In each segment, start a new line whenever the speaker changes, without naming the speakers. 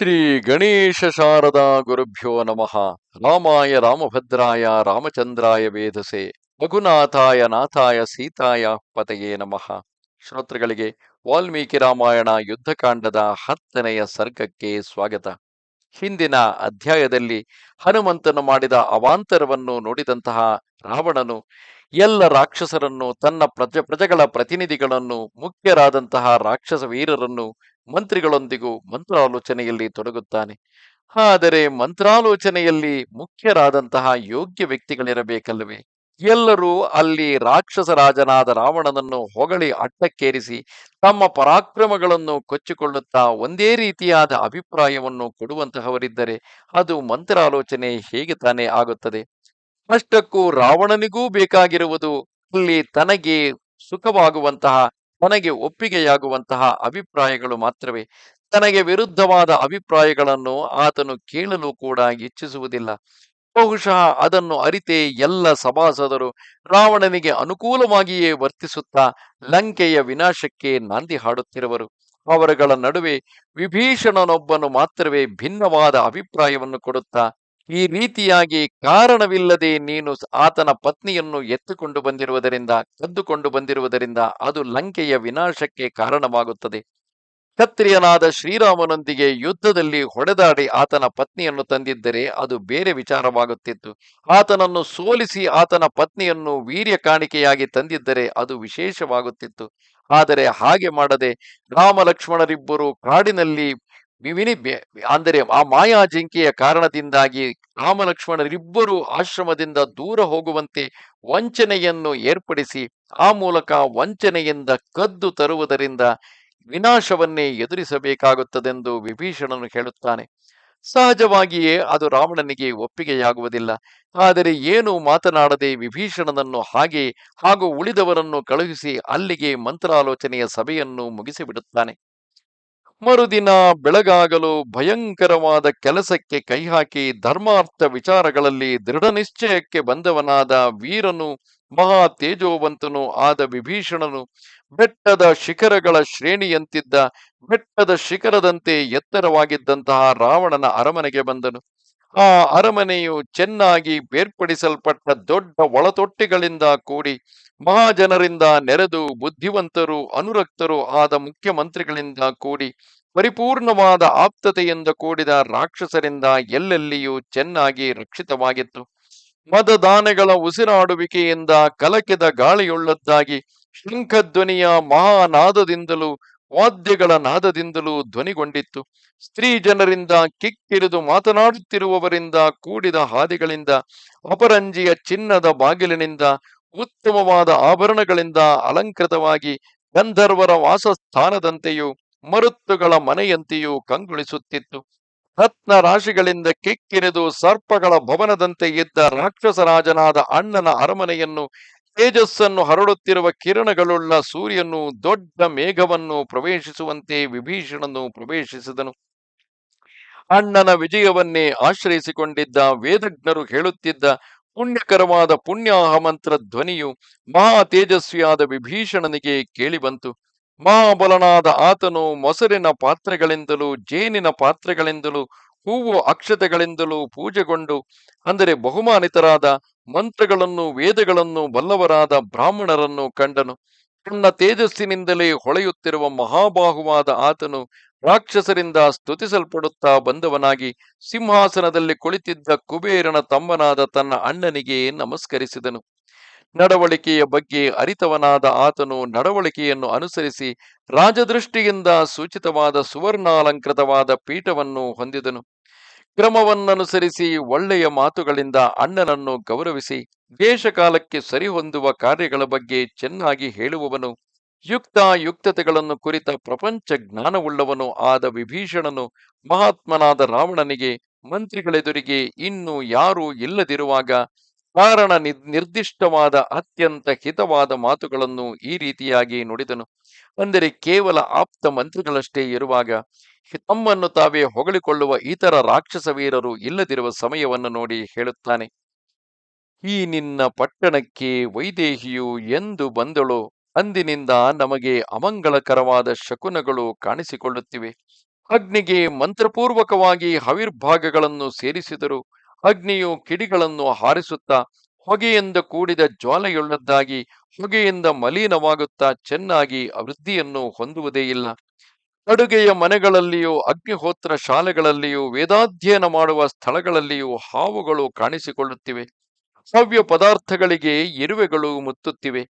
ಶ್ರೀ ಗಣೇಶ ಶಾರದಾ ಗುರುಭ್ಯೋ ನಮಃ. ರಾಮಾಯ ರಾಮಭದ್ರಾಯ, ರಾಮಚಂದ್ರಾಯ ವೇದಸೆ, ರಘುನಾಥಾಯ, ನಾಥಾಯ, ಸೀತಾಯ ಪತೆಯೇ ನಮಃ. ಶ್ರೋತೃಗಳಿಗೆ ವಾಲ್ಮೀಕಿ ರಾಮಾಯಣ ಯುದ್ಧಕಾಂಡದ ಹತ್ತನೆಯ ಸರ್ಗಕ್ಕೆ ಸ್ವಾಗತ. ಹಿಂದಿನ ಅಧ್ಯಾಯದಲ್ಲಿ ಹನುಮಂತನು ಮಾಡಿದ ಅವಾಂತರವನ್ನು ನೋಡಿದಂತಹ ರಾವಣನು ಎಲ್ಲ ರಾಕ್ಷಸರನ್ನು ತನ್ನ ಪ್ರಜ, ಪ್ರಜೆಗಳ ಪ್ರತಿನಿಧಿಗಳನ್ನು, ಮುಖ್ಯರಾದಂತಹ ರಾಕ್ಷಸ ವೀರರನ್ನು ಮಂತ್ರಿಗಳೊಂದಿಗೂ ಮಂತ್ರಾಲೋಚನೆಯಲ್ಲಿ ತೊಡಗುತ್ತಾನೆ. ಆದರೆ ಮಂತ್ರಾಲೋಚನೆಯಲ್ಲಿ ಮುಖ್ಯರಾದಂತಹ ಯೋಗ್ಯ ವ್ಯಕ್ತಿಗಳಿರಬೇಕಲ್ಲವೇ? ಎಲ್ಲರೂ ಅಲ್ಲಿ ರಾಕ್ಷಸ ರಾಜನಾದ ರಾವಣನನ್ನು ಹೊಗಳಿ ಅಟ್ಟಕ್ಕೇರಿಸಿ ತಮ್ಮ ಪರಾಕ್ರಮಗಳನ್ನು ಕೊಚ್ಚಿಕೊಳ್ಳುತ್ತಾ ಒಂದೇ ರೀತಿಯಾದ ಅಭಿಪ್ರಾಯವನ್ನು ಕೊಡುವಂತಹವರಿದ್ದರೆ ಅದು ಮಂತ್ರಾಲೋಚನೆ ಹೇಗೆ ತಾನೇ ಆಗುತ್ತದೆ? ಅಷ್ಟಕ್ಕೂ ರಾವಣನಿಗೂ ಬೇಕಾಗಿರುವುದು ಅಲ್ಲಿ ತನಗೆ ಸುಖವಾಗುವಂತಹ ತನಗೆ ಒಪ್ಪಿಗೆಯಾಗುವಂತಹ ಅಭಿಪ್ರಾಯಗಳು ಮಾತ್ರವೇ. ತನಗೆ ವಿರುದ್ಧವಾದ ಅಭಿಪ್ರಾಯಗಳನ್ನು ಆತನು ಕೇಳಲು ಕೂಡ ಇಚ್ಛಿಸುವುದಿಲ್ಲ. ಬಹುಶಃ ಅದನ್ನು ಅರಿತೇ ಎಲ್ಲ ಸಭಾಸದರು ರಾವಣನಿಗೆ ಅನುಕೂಲವಾಗಿಯೇ ವರ್ತಿಸುತ್ತಾ ಲಂಕೆಯ ವಿನಾಶಕ್ಕೆ ನಾಂದಿ ಹಾಡುತ್ತಿರುವರು. ಅವರುಗಳ ನಡುವೆ ವಿಭೀಷಣನೊಬ್ಬನು ಮಾತ್ರವೇ ಭಿನ್ನವಾದ ಅಭಿಪ್ರಾಯವನ್ನು ಕೊಡುತ್ತಾ ಈ ರೀತಿಯಾಗಿ ಕಾರಣವಿಲ್ಲದೆ ನೀನು ಆತನ ಪತ್ನಿಯನ್ನು ಎತ್ತುಕೊಂಡು ಬಂದಿರುವುದರಿಂದ, ಕದ್ದುಕೊಂಡು ಬಂದಿರುವುದರಿಂದ ಅದು ಲಂಕೆಯ ವಿನಾಶಕ್ಕೆ ಕಾರಣವಾಗುತ್ತದೆ. ಕ್ಷತ್ರಿಯನಾದ ಶ್ರೀರಾಮನೊಂದಿಗೆ ಯುದ್ಧದಲ್ಲಿ ಹೊಡೆದಾಡಿ ಆತನ ಪತ್ನಿಯನ್ನು ತಂದಿದ್ದರೆ ಅದು ಬೇರೆ ವಿಚಾರವಾಗುತ್ತಿತ್ತು. ಆತನನ್ನು ಸೋಲಿಸಿ ಆತನ ಪತ್ನಿಯನ್ನು ವೀರ್ಯ ಕಾಣಿಕೆಯಾಗಿ ತಂದಿದ್ದರೆ ಅದು ವಿಶೇಷವಾಗುತ್ತಿತ್ತು. ಆದರೆ ಹಾಗೆ ಮಾಡದೆ ರಾಮ ಲಕ್ಷ್ಮಣರಿಬ್ಬರು ಕಾಡಿನಲ್ಲಿ ವಿವಿನಿ ಅಂದರೆ ಆ ಮಾಯಾ ಜಿಂಕೆಯ ಕಾರಣದಿಂದಾಗಿ ರಾಮ ಲಕ್ಷ್ಮಣರಿಬ್ಬರು ಆಶ್ರಮದಿಂದ ದೂರ ಹೋಗುವಂತೆ ವಂಚನೆಯನ್ನು ಏರ್ಪಡಿಸಿ, ಆ ಮೂಲಕ ವಂಚನೆಯಿಂದ ಕದ್ದು ತರುವುದರಿಂದ ವಿನಾಶವನ್ನೇ ಎದುರಿಸಬೇಕಾಗುತ್ತದೆಂದು ವಿಭೀಷಣನು ಹೇಳುತ್ತಾನೆ. ಸಹಜವಾಗಿಯೇ ಅದು ರಾವಣನಿಗೆ ಒಪ್ಪಿಗೆಯಾಗುವುದಿಲ್ಲ. ಆದರೆ ಏನು ಮಾತನಾಡದೆ ವಿಭೀಷಣನನ್ನು ಹಾಗೆ ಹಾಗೂ ಉಳಿದವರನ್ನು ಕಳುಹಿಸಿ ಅಲ್ಲಿಗೆ ಮಂತ್ರಾಲೋಚನೆಯ ಸಭೆಯನ್ನು ಮುಗಿಸಿಬಿಡುತ್ತಾನೆ. ಮರುದಿನ ಬೆಳಗಾಗಲು ಭಯಂಕರವಾದ ಕೆಲಸಕ್ಕೆ ಕೈಹಾಕಿ ಧರ್ಮಾರ್ಥ ವಿಚಾರಗಳಲ್ಲಿ ದೃಢ ನಿಶ್ಚಯಕ್ಕೆ ಬಂದವನಾದ ವೀರನು, ಮಹಾ ತೇಜೋವಂತನು ಆದ ವಿಭೀಷಣನು, ಬೆಟ್ಟದ ಶಿಖರಗಳ ಶ್ರೇಣಿಯಂತಿದ್ದ, ಬೆಟ್ಟದ ಶಿಖರದಂತೆ ಎತ್ತರವಾಗಿದ್ದಂತಹ ರಾವಣನ ಅರಮನೆಗೆ ಬಂದನು. ಆ ಅರಮನೆಯು ಚೆನ್ನಾಗಿ ಬೇರ್ಪಡಿಸಲ್ಪಟ್ಟ ದೊಡ್ಡ ಒಳತೊಟ್ಟಿಗಳಿಂದ ಕೂಡಿ ಮಹಾಜನರಿಂದ ನೆರೆದು ಬುದ್ಧಿವಂತರು, ಅನುರಕ್ತರು ಆದ ಮುಖ್ಯಮಂತ್ರಿಗಳಿಂದ ಕೂಡಿ ಪರಿಪೂರ್ಣವಾದ ಆಪ್ತತೆಯಿಂದ ಕೂಡಿದ ರಾಕ್ಷಸರಿಂದ ಎಲ್ಲೆಲ್ಲಿಯೂ ಚೆನ್ನಾಗಿ ರಕ್ಷಿತವಾಗಿತ್ತು. ಮದದಾನೆಗಳ ಉಸಿರಾಡುವಿಕೆಯಿಂದ ಕಲಕಿದ ಗಾಳಿಯುಳ್ಳದ್ದಾಗಿ ಶಂಖಧ್ವನಿಯ ಮಹಾನಾದದಿಂದಲೂ ವಾದ್ಯಗಳ ನಾದದಿಂದಲೂ ಧ್ವನಿಗೊಂಡಿತ್ತು. ಸ್ತ್ರೀ ಜನರಿಂದ ಕಿಕ್ಕಿರಿದು ಮಾತನಾಡುತ್ತಿರುವವರಿಂದ ಕೂಡಿದ ಹಾದಿಗಳಿಂದ, ಅಪರಂಜಿಯ ಚಿನ್ನದ ಬಾಗಿಲಿನಿಂದ, ಉತ್ತಮವಾದ ಆಭರಣಗಳಿಂದ ಅಲಂಕೃತವಾಗಿ ಗಂಧರ್ವರ ವಾಸಸ್ಥಾನದಂತೆಯೂ ಮರುತ್ತುಗಳ ಮನೆಯಂತೆಯೂ ಕಂಗೊಳಿಸುತ್ತಿತ್ತು. ರತ್ನ ರಾಶಿಗಳಿಂದ ಕಿಕ್ಕಿರಿದು ಸರ್ಪಗಳ ಭವನದಂತೆ ಇದ್ದ ರಾಕ್ಷಸರಾಜನಾದ ಅಣ್ಣನ ಅರಮನೆಯನ್ನು ತೇಜಸ್ಸನ್ನು ಹರಡುತ್ತಿರುವ ಕಿರಣಗಳುಳ್ಳ ಸೂರ್ಯನು ದೊಡ್ಡ ಮೇಘವನ್ನು ಪ್ರವೇಶಿಸುವಂತೆ ವಿಭೀಷಣನು ಪ್ರವೇಶಿಸಿದನು. ಅಣ್ಣನ ವಿಜಯವನ್ನೇ ಆಶ್ರಯಿಸಿಕೊಂಡಿದ್ದ ವೇದಜ್ಞರು ಹೇಳುತ್ತಿದ್ದ ಪುಣ್ಯಕರವಾದ ಪುಣ್ಯಾಹ ಮಂತ್ರ ಧ್ವನಿಯು ಮಹಾ ತೇಜಸ್ವಿಯಾದ ವಿಭೀಷಣನಿಗೆ ಕೇಳಿಬಂತು. ಮಹಾಬಲನಾದ ಆತನು ಮೊಸರಿನ ಪಾತ್ರೆಗಳಿಂದಲೂ ಜೇನಿನ ಪಾತ್ರೆಗಳಿಂದಲೂ ಹೂವು ಅಕ್ಷತೆಗಳಿಂದಲೂ ಪೂಜೆಗೊಂಡು, ಅಂದರೆ ಬಹುಮಾನಿತರಾದ ಮಂತ್ರಗಳನ್ನು, ವೇದಗಳನ್ನು ಬಲ್ಲವರಾದ ಬ್ರಾಹ್ಮಣರನ್ನು ಕಂಡನು. ತನ್ನ ತೇಜಸ್ಸಿನಿಂದಲೇ ಹೊಳೆಯುತ್ತಿರುವ ಮಹಾಬಾಹುವಾದ ಆತನು ರಾಕ್ಷಸರಿಂದ ಸ್ತುತಿಸಲ್ಪಡುತ್ತಾ ಬಂದವನಾಗಿ ಸಿಂಹಾಸನದಲ್ಲಿ ಕುಳಿತಿದ್ದ ಕುಬೇರನ ತಮ್ಮನಾದ ತನ್ನ ಅಣ್ಣನಿಗೆ ನಮಸ್ಕರಿಸಿದನು. ನಡವಳಿಕೆಯ ಬಗ್ಗೆ ಅರಿತವನಾದ ಆತನು ನಡವಳಿಕೆಯನ್ನು ಅನುಸರಿಸಿ ರಾಜದೃಷ್ಟಿಯಿಂದ ಸೂಚಿತವಾದ ಸುವರ್ಣಾಲಂಕೃತವಾದ ಪೀಠವನ್ನು ಹೊಂದಿದನು. ಕ್ರಮವನ್ನನುಸರಿಸಿ ಒಳ್ಳೆಯ ಮಾತುಗಳಿಂದ ಅಣ್ಣನನ್ನು ಗೌರವಿಸಿ ದೇಶಕಾಲಕ್ಕೆ ಸರಿಹೊಂದುವ ಕಾರ್ಯಗಳ ಬಗ್ಗೆ ಚೆನ್ನಾಗಿ ಹೇಳುವವನು ಯುಕ್ತ ಯುಕ್ತತೆಗಳನ್ನು ಕುರಿತ ಪ್ರಪಂಚ ಜ್ಞಾನವುಳ್ಳವನು ಆದ ವಿಭೀಷಣನು ಮಹಾತ್ಮನಾದ ರಾವಣನಿಗೆ ಮಂತ್ರಿಗಳೆದುರಿಗೆ ಇನ್ನು ಯಾರೂ ಇಲ್ಲದಿರುವಾಗ ಕಾರಣ ನಿರ್ದಿಷ್ಟವಾದ ಅತ್ಯಂತ ಹಿತವಾದ ಮಾತುಗಳನ್ನು ಈ ರೀತಿಯಾಗಿ ನುಡಿದನು. ಅಂದರೆ ಕೇವಲ ಆಪ್ತ ಮಂತ್ರಿಗಳಷ್ಟೇ ಇರುವಾಗ ತಮ್ಮನ್ನು ತಾವೇ ಹೊಗಳಿಕೊಳ್ಳುವ ಇತರ ರಾಕ್ಷಸ ವೀರರು ಇಲ್ಲದಿರುವ ಸಮಯವನ್ನು ನೋಡಿ ಹೇಳುತ್ತಾನೆ. ಈ ನಿನ್ನ ಪಟ್ಟಣಕ್ಕೆ ವೈದೇಹಿಯು ಎಂದು ಬಂದಳು, ಅಂದಿನಿಂದ ನಮಗೆ ಅಮಂಗಳಕರವಾದ ಶಕುನಗಳು ಕಾಣಿಸಿಕೊಳ್ಳುತ್ತಿವೆ. ಅಗ್ನಿಗೆ ಮಂತ್ರಪೂರ್ವಕವಾಗಿ ಹವಿರ್ಭಾಗಗಳನ್ನು ಸೇರಿಸಿದರು. ಅಗ್ನಿಯು ಕಿಡಿಗಳನ್ನು ಹಾರಿಸುತ್ತಾ ಹೊಗೆಯಿಂದ ಕೂಡಿದ ಜ್ವಾಲೆಯುಳ್ಳದ್ದಾಗಿ, ಹೊಗೆಯಿಂದ ಮಲಿನವಾಗುತ್ತಾ ಚೆನ್ನಾಗಿ ಅಭಿವೃದ್ಧಿಯನ್ನು ಹೊಂದುವುದೇ ಇಲ್ಲ. ಅಡುಗೆಯ ಮನೆಗಳಲ್ಲಿಯೂ, ಅಗ್ನಿಹೋತ್ರ ಶಾಲೆಗಳಲ್ಲಿಯೂ, ವೇದಾಧ್ಯಯನ ಮಾಡುವ ಸ್ಥಳಗಳಲ್ಲಿಯೂ ಹಾವುಗಳು ಕಾಣಿಸಿಕೊಳ್ಳುತ್ತಿವೆ. ಸವ್ಯ ಪದಾರ್ಥಗಳಿಗೆ ಇರುವೆಗಳು ಮುತ್ತುತ್ತಿವೆ.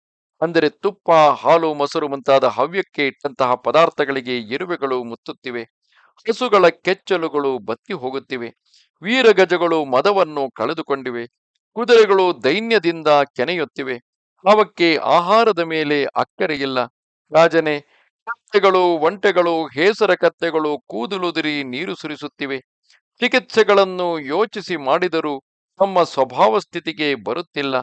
ಅಂದರೆ ತುಪ್ಪ, ಹಾಲು, ಮೊಸರು ಮುಂತಾದ ಹವ್ಯಕ್ಕೆ ಇಟ್ಟಂತಹ ಪದಾರ್ಥಗಳಿಗೆ ಇರುವೆಗಳು ಮುತ್ತುತ್ತಿವೆ. ಹಸುಗಳ ಕೆಚ್ಚಲುಗಳು ಬತ್ತಿ ಹೋಗುತ್ತಿವೆ. ವೀರಗಜಗಳು ಮದವನ್ನು ಕಳೆದುಕೊಂಡಿವೆ, ಕುದುರೆಗಳು ದೈನ್ಯದಿಂದ ಕೆನೆಯುತ್ತಿವೆ ಅವಕ್ಕೆ ಆಹಾರದ ಮೇಲೆ ಅಕ್ಕರೆಯಿಲ್ಲ. ರಾಜನೆ, ಕತ್ತೆಗಳು, ಒಂಟೆಗಳು, ಹೇಸರ ಕತ್ತೆಗಳು ಕೂದಲುದಿರಿ ನೀರು ಸುರಿಸುತ್ತಿವೆ. ಚಿಕಿತ್ಸೆಗಳನ್ನು ಯೋಚಿಸಿ ಮಾಡಿದರೂ ತಮ್ಮ ಸ್ವಭಾವ ಸ್ಥಿತಿಗೆ ಬರುತ್ತಿಲ್ಲ.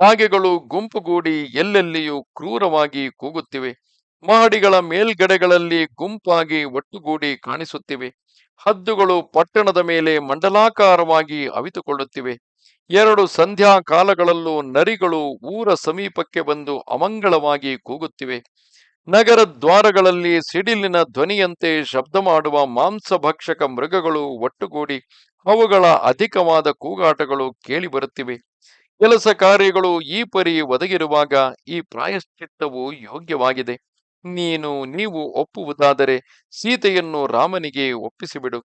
ಕಾಗೆಗಳು ಗುಂಪುಗೂಡಿ ಎಲ್ಲೆಲ್ಲಿಯೂ ಕ್ರೂರವಾಗಿ ಕೂಗುತ್ತಿವೆ. ಮಹಡಿಗಳ ಮೇಲ್ಗಡೆಗಳಲ್ಲಿ ಗುಂಪಾಗಿ ಒಟ್ಟುಗೂಡಿ ಕಾಣಿಸುತ್ತಿವೆ. ಹದ್ದುಗಳು ಪಟ್ಟಣದ ಮೇಲೆ ಮಂಡಲಾಕಾರವಾಗಿ ಅವಿತುಕೊಳ್ಳುತ್ತಿವೆ. ಎರಡು ಸಂಧ್ಯಾ ಕಾಲಗಳಲ್ಲೂ ನರಿಗಳು ಊರ ಸಮೀಪಕ್ಕೆ ಬಂದು ಅಮಂಗಳವಾಗಿ ಕೂಗುತ್ತಿವೆ. ನಗರ ದ್ವಾರಗಳಲ್ಲಿ ಸಿಡಿಲಿನ ಧ್ವನಿಯಂತೆ ಶಬ್ದ ಮಾಡುವ ಮಾಂಸಭಕ್ಷಕ ಮೃಗಗಳು ಒಟ್ಟುಗೂಡಿ ಅವುಗಳ ಅಧಿಕವಾದ ಕೂಗಾಟಗಳು ಕೇಳಿಬರುತ್ತಿವೆ. ಕೆಲಸ ಕಾರ್ಯಗಳು ಈ ಪರಿ ಒದಗಿರುವಾಗ ಈ ಪ್ರಾಯಶ್ಚಿತ್ತವು ಯೋಗ್ಯವಾಗಿದೆ. ನೀನು ನೀವು ಒಪ್ಪುವುದಾದರೆ ಸೀತೆಯನ್ನು ರಾಮನಿಗೆ ಒಪ್ಪಿಸಿಬಿಡು.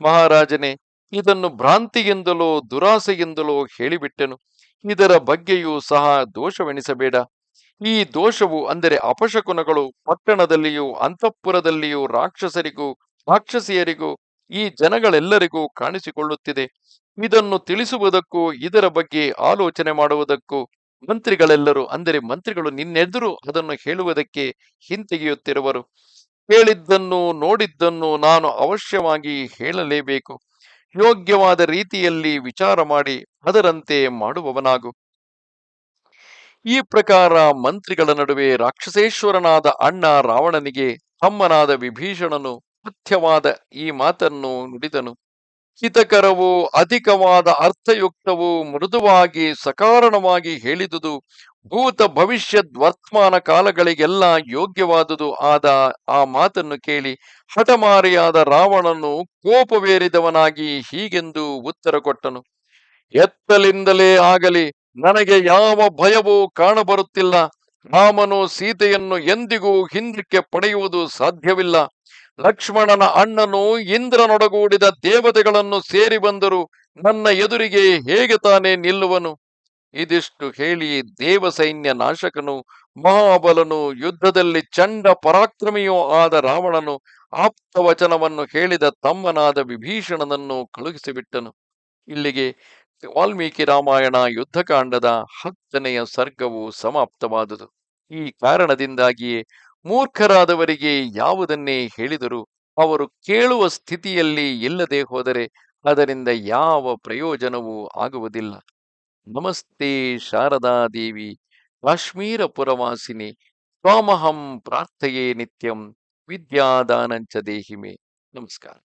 ಮಹಾರಾಜನೇ, ಇದನ್ನು ಭ್ರಾಂತಿಯಿಂದಲೋ ದುರಾಸೆಯಿಂದಲೋ ಹೇಳಿಬಿಟ್ಟೆನು. ಇದರ ಬಗ್ಗೆಯೂ ಸಹ ದೋಷವೆಣಿಸಬೇಡ ಈ ದೋಷವು ಅಂದರೆ ಅಪಶಕುನಗಳು, ಪಟ್ಟಣದಲ್ಲಿಯೂ, ಅಂತಃಪುರದಲ್ಲಿಯೂ ರಾಕ್ಷಸರಿಗೂ, ರಾಕ್ಷಸಿಯರಿಗೂ, ಈ ಜನಗಳೆಲ್ಲರಿಗೂ ಕಾಣಿಸಿಕೊಳ್ಳುತ್ತಿದೆ. ಇದನ್ನು ತಿಳಿಸುವುದಕ್ಕೂ, ಇದರ ಬಗ್ಗೆ ಆಲೋಚನೆ ಮಾಡುವುದಕ್ಕೂ ಮಂತ್ರಿಗಳೆಲ್ಲರೂ, ಅಂದರೆ ಮಂತ್ರಿಗಳು ನಿನ್ನೆದುರು ಅದನ್ನು ಹೇಳುವುದಕ್ಕೆ ಹಿಂತೆಗೆಯುತ್ತಿರುವರು. ಕೇಳಿದ್ದನ್ನು ನೋಡಿದ್ದನ್ನು ನಾನು ಅವಶ್ಯವಾಗಿ ಹೇಳಲೇಬೇಕು. ಯೋಗ್ಯವಾದ ರೀತಿಯಲ್ಲಿ ವಿಚಾರ ಮಾಡಿ ಅದರಂತೆ ಮಾಡುವವನಾಗು. ಈ ಪ್ರಕಾರ ಮಂತ್ರಿಗಳ ನಡುವೆ ರಾಕ್ಷಸೇಶ್ವರನಾದ ಅಣ್ಣ ರಾವಣನಿಗೆ ತಮ್ಮನಾದ ವಿಭೀಷಣನು ಸತ್ಯವಾದ ಈ ಮಾತನ್ನು ನುಡಿದನು. ಹಿತಕರವೂ ಅಧಿಕವಾದ ಅರ್ಥಯುಕ್ತವೂ ಮೃದುವಾಗಿ ಸಕಾರಣವಾಗಿ ಹೇಳಿದುದು ಭೂತ ಭವಿಷ್ಯದ್ ವರ್ತಮಾನ ಕಾಲಗಳಿಗೆಲ್ಲ ಯೋಗ್ಯವಾದುದು ಆದ ಆ ಮಾತನ್ನು ಕೇಳಿ ಹಠಮಾರಿಯಾದ ರಾವಣನು ಕೋಪವೇರಿದವನಾಗಿ ಹೀಗೆಂದು ಉತ್ತರ ಕೊಟ್ಟನು, ಎತ್ತಲಿಂದಲೇ ಆಗಲಿ, ನನಗೆ ಯಾವ ಭಯವೂ ಕಾಣಬರುತ್ತಿಲ್ಲ. ರಾಮನು ಸೀತೆಯನ್ನು ಎಂದಿಗೂ ಹಿಂದಕ್ಕೆ ಪಡೆಯುವುದು ಸಾಧ್ಯವಿಲ್ಲ. ಲಕ್ಷ್ಮಣನ ಅಣ್ಣನು ಇಂದ್ರನೊಡಗೂಡಿದ ದೇವತೆಗಳನ್ನು ಸೇರಿ ಬಂದರು. ನನ್ನ ಎದುರಿಗೆ ಹೇಗೆ ತಾನೇ ನಿಲ್ಲುವನು? ಇದಿಷ್ಟು ಹೇಳಿ ದೇವ ಸೈನ್ಯ ನಾಶಕನು, ಮಹಾಬಲನು, ಯುದ್ಧದಲ್ಲಿ ಚಂಡ ಪರಾಕ್ರಮಿಯೂ ಆದ ರಾವಣನು ಆಪ್ತವಚನವನ್ನು ಹೇಳಿದ ತಮ್ಮನಾದ ವಿಭೀಷಣನನ್ನು ಕಳುಹಿಸಿಬಿಟ್ಟನು. ಇಲ್ಲಿಗೆ ವಾಲ್ಮೀಕಿ ರಾಮಾಯಣ ಯುದ್ಧಕಾಂಡದ ಹತ್ತನೆಯ ಸರ್ಗವು ಸಮಾಪ್ತವಾದುದು. ಈ ಕಾರಣದಿಂದಾಗಿಯೇ ಮೂರ್ಖರಾದವರಿಗೆ ಯಾವುದನ್ನೇ ಹೇಳಿದರೂ ಅವರು ಕೇಳುವ ಸ್ಥಿತಿಯಲ್ಲಿ ಇಲ್ಲದೆ ಹೋದರೆ ಅದರಿಂದ ಯಾವ ಪ್ರಯೋಜನವೂ ಆಗುವುದಿಲ್ಲ. ನಮಸ್ತೆ ಶಾರದಾದೇವಿ ಕಾಶ್ಮೀರ ಪುರವಾಸಿನಿ ತ್ವಾಮಹಂ ಪ್ರಾರ್ಥಯೇ ನಿತ್ಯಂ, ವಿದ್ಯಾದಾನಂಚ ದೇಹಿಮೆ. ನಮಸ್ಕಾರ.